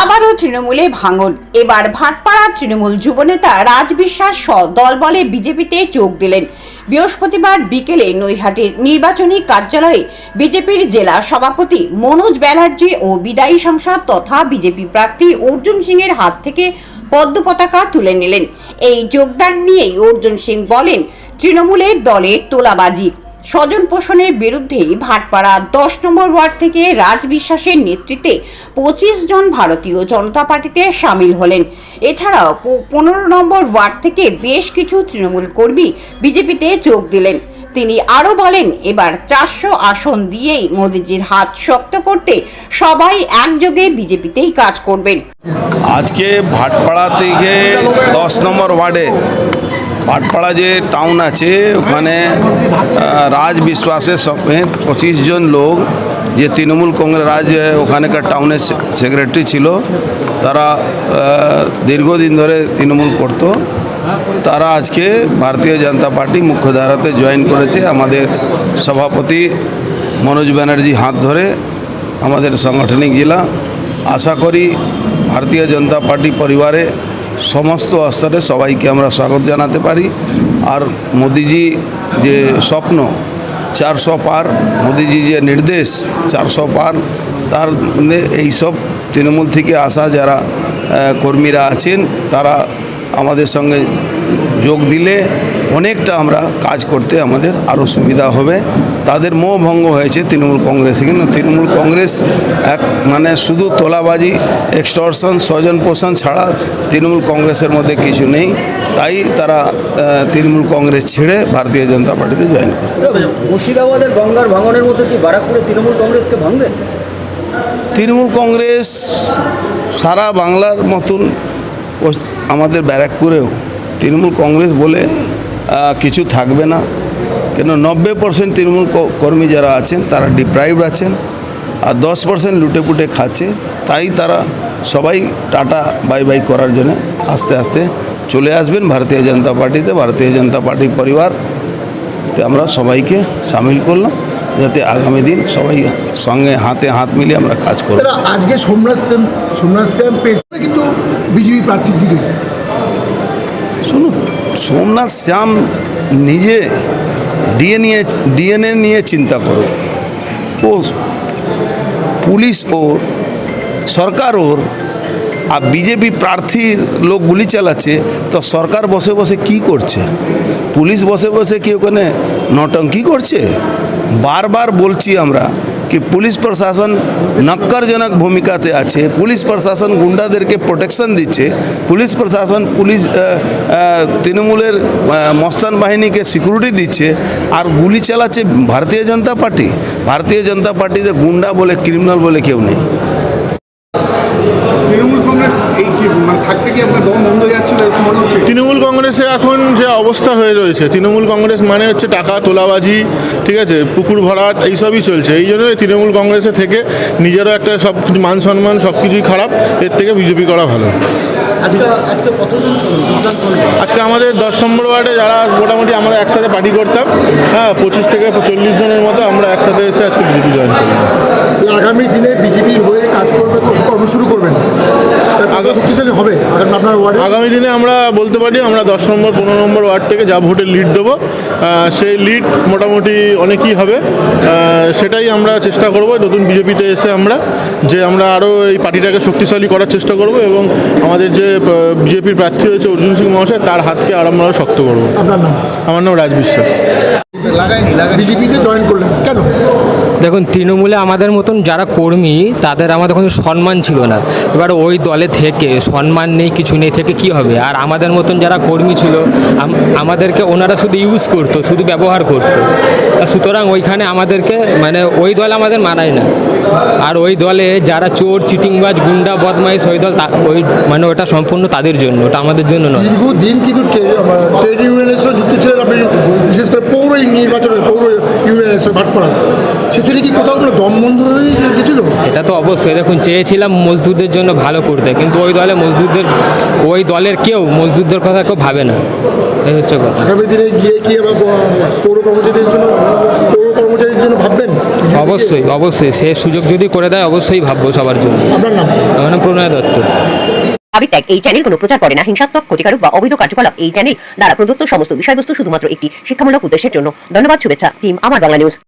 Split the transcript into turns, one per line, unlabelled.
আবারও তৃণমূলে ভাঙন। এবার ভাটপাড়া তৃণমূল যুবনেতা রাজ বিশ্বাস দলবলে বিজেপিতে যোগ দিলেন। বৃহস্পতিবার বিকেলে নৈহাটির নির্বাচনী কার্যালয়ে বিজেপির জেলা সভাপতি মনোজ ব্যানার্জি ও বিদায়ী সংসদ তথা বিজেপি প্রার্থী অর্জুন সিংয়ের হাত থেকে পদ্ম পতাকা তুলে নিলেন। এই যোগদান নিয়েই অর্জুন সিং বলেন, তৃণমূলের দলে তোলাবাজি স্বজন পোষণের বিরুদ্ধে ভাটপাড়া দশ নম্বর ওয়ার্ড থেকে রাজ বিশ্বাসের নেতৃত্বে পঁচিশ জন ভারতীয় জনতা পার্টিতে সামিল হলেন। এছাড়াও পনেরো নম্বর ওয়ার্ড থেকে বেশ কিছু তৃণমূল কর্মী বিজেপিতে যোগ দিলেন। তিনি আরও বলেন, এবার চারশো আসন দিয়েই মোদিজির হাত শক্ত করতে সবাই একযোগে বিজেপিতেই কাজ করবেন।
আজকে ভাটপাড়া থেকে দশ নম্বর ওয়ার্ডে ভাটপাড়া যে টাউন আছে, ওখানে রাজ বিশ্বাসের সমেত পঁচিশ জন লোক, যে তৃণমূল কংগ্রেস রাজ ওখানকার টাউনের সেক্রেটারি ছিল, তারা দীর্ঘদিন ধরে তৃণমূল করতো। তারা আজকে ভারতীয় জনতা পার্টি মুখ্যধারাতে জয়েন করেছে। আমাদের সভাপতি মনোজ ব্যানার্জি হাত ধরে আমাদের সাংগঠনিক জেলা। আশা করি ভারতীয় জনতা পার্টি পরিবারে সমস্ত স্তরে সবাইকে আমরা স্বাগত জানাতে পারি। আর মোদিজি যে স্বপ্ন, চারশো পার, মোদিজি যে নির্দেশ, চারশো পার, তার মধ্যে এইসব তৃণমূল থেকে আসা যারা কর্মীরা আছেন, তারা আমাদের সঙ্গে যোগ দিলে অনেকটা আমরা কাজ করতে আমাদের আরও সুবিধা হবে। তাদের মোহ ভঙ্গ হয়েছে তৃণমূল কংগ্রেসে কিন্তু তৃণমূল কংগ্রেস এক মানে শুধু তোলাবাজি এক্সটর্শন স্বজন পোষণ ছাড়া তৃণমূল কংগ্রেসের মধ্যে কিছু নেই। তাই তারা তৃণমূল কংগ্রেস ছেড়ে ভারতীয় জনতা পার্টিতে জয়েন করে
মুর্শিদাবাদের গঙ্গার ভাঙনের মতো কি বারাকপুরে তৃণমূল কংগ্রেসকে ভাঙবে?
তৃণমূল কংগ্রেস সারা বাংলার মতন আমাদের ব্যারাকপুরেও তৃণমূল কংগ্রেস বলে কিছু থাকবে না। কেন নব্বই পার্সেন্ট তৃণমূল কর্মী যারা আছেন তারা ডিপ্রাইভড আছেন আর দশ পার্সেন্ট লুটে পুটে খাচ্ছে। তাই তারা সবাই টাটা বাই বাই করার জন্য আস্তে আস্তে চলে আসবেন ভারতীয় জনতা পার্টিতে। ভারতীয় জনতা পার্টি পরিবার তে আমরা সবাইকে সামিল করলাম যাতে আগামী দিন সবাই সঙ্গে হাতে হাত মিলিয়ে আমরা কাজ করব।
আজকে সোমনাথ শ্যাম সোমনাথ শ্যাম পেয়েছে কিন্তু বিজেপি প্রার্থীর দিকে।
শুনুন সোমনাথ শ্যাম নিজে ডিএ নিয়ে, ডিএনএ নিয়ে চিন্তা করো। ও পুলিশ ওর, সরকার ওর, আর বিজেপি প্রার্থীর লোক গুলি চালাচ্ছে, তো সরকার বসে বসে কি করছে? পুলিশ বসে বসে কি ওখানে নটঙ্কি করছে? বারবার বলছি আমরা কি পুলিশ প্রশাসন নক্করজনক ভূমিকাতে আছে পুলিশ প্রশাসন গুন্ডাদেরকে প্রোটেকশন দিচ্ছে পুলিশ প্রশাসন পুলিশ তৃণমূলের মস্তান বাহিনীকে সিকিউরিটি দিচ্ছে আর গুলি চালাচ্ছে ভারতীয় জনতা পার্টি ভারতীয় জনতা পার্টিতে গুন্ডা বলে ক্রিমিনাল বলে কেউ নেই
তৃণমূল কংগ্রেস এই কি মানে থাকতে কি আপনার দম বন্ধ হয়ে যাচ্ছিল? এরকম মনে হচ্ছে?
তৃণমূল কংগ্রেসে এখন যে অবস্থা হয়ে রয়েছে তৃণমূল কংগ্রেস মানে হচ্ছে টাকা তোলাবাজি ঠিক আছে পুকুর ভরাট এইসবই চলছে। এই জন্য তৃণমূল কংগ্রেসে থেকে নিজেরও একটা সব কিছু মান সম্মান সব কিছুই খারাপ। এর থেকে বিজেপি করা ভালো।
আজকে
আমাদের দশ নম্বর ওয়ার্ডে যারা মোটামুটি আমরা একসাথে পার্টি করতাম হ্যাঁ পঁচিশ থেকে চল্লিশ জনের মতো আমরা একসাথে এসে আজকে বিজেপি জয়েন করলাম।
আগামী দিনে বিজেপির হয়ে কাজ করবে কর্ম শুরু করবেন। শক্তিশালী হবে আগামী আপনার ওয়ার্ডে?
আগামী দিনে আমরা বলতে পারি আমরা দশ নম্বর পনেরো নম্বর ওয়ার্ড থেকে যা ভোটের লিড দেবো সেই লিড মোটামুটি অনেকই হবে। সেটাই আমরা চেষ্টা করব নতুন বিজেপিতে এসে আমরা যে আমরা আরও এই পার্টিটাকে শক্তিশালী করার চেষ্টা করব এবং আমাদের যে বিজেপির প্রার্থী হয়েছে অর্জুন সিং মহাশয় তার হাতকে আরও আমরা শক্ত করব।
আপনার নাম?
আমার নাম রাজ বিশ্বাস।
বিজেপিতে জয়েন করলেন কেন?
দেখুন, তৃণমূলে আমাদের মতন যারা কর্মী, তাদের আমাদের কোনো সম্মান ছিল না। এবার ওই দলে থেকে সম্মান নেই, কিছু নেই থেকে কি হবে? আর আমাদের মতন যারা কর্মী ছিল আমাদেরকে ওনারা শুধু ইউজ করতো, শুধু ব্যবহার করতো। সুতরাং ওইখানে আমাদেরকে মানে ওই দল আমাদের মানায় না। আর ওই দলে যারা চোর, চিটিংবাজ, গুন্ডা, বদমাইশ, ওই দল ওই মানে ওটা সম্পূর্ণ তাদের জন্য, ওটা আমাদের জন্য নয়।
দীর্ঘদিন কিন্তু ইউনিয়নের বিশেষ করে পৌর নির্বাচনে সেখানে কি কোথাও কোনো দম বন্ধ হয়ে গেছিল?
সেটা তো অবশ্যই। দেখুন চেয়েছিলাম মজদুরদের জন্য ভালো করতে কিন্তু ওই দলে মজদুরদের ওই দলের কেউ মজদুরদের কথা কেউ ভাবে না। এই হচ্ছে কথা।
আগামী দিনে গিয়ে কি আবার পৌর কর্মচারীদের জন্য পৌর কর্মচারী জন্য ভাববেন?
অবশ্যই অবশ্যই। সে সুযোগ যদি করে দেয় অবশ্যই ভাববো সবার জন্য।
আপনার নাম?
আমার নাম প্রণয় দত্ত।
হাবিট্যাগ এই চ্যানেল কোনো প্রচার করে না। হিংসাত্মক ক্ষতিকারক বা অবৈধ কার্যকলাপ এই চ্যানেল দ্বারা প্রদত্ত সমস্ত বিষয়বস্তু শুধুমাত্র একটি শিক্ষামূলক উদ্দেশ্যের জন্য। ধন্যবাদ শুভেচ্ছা টিম আমার বাংলা নিউজ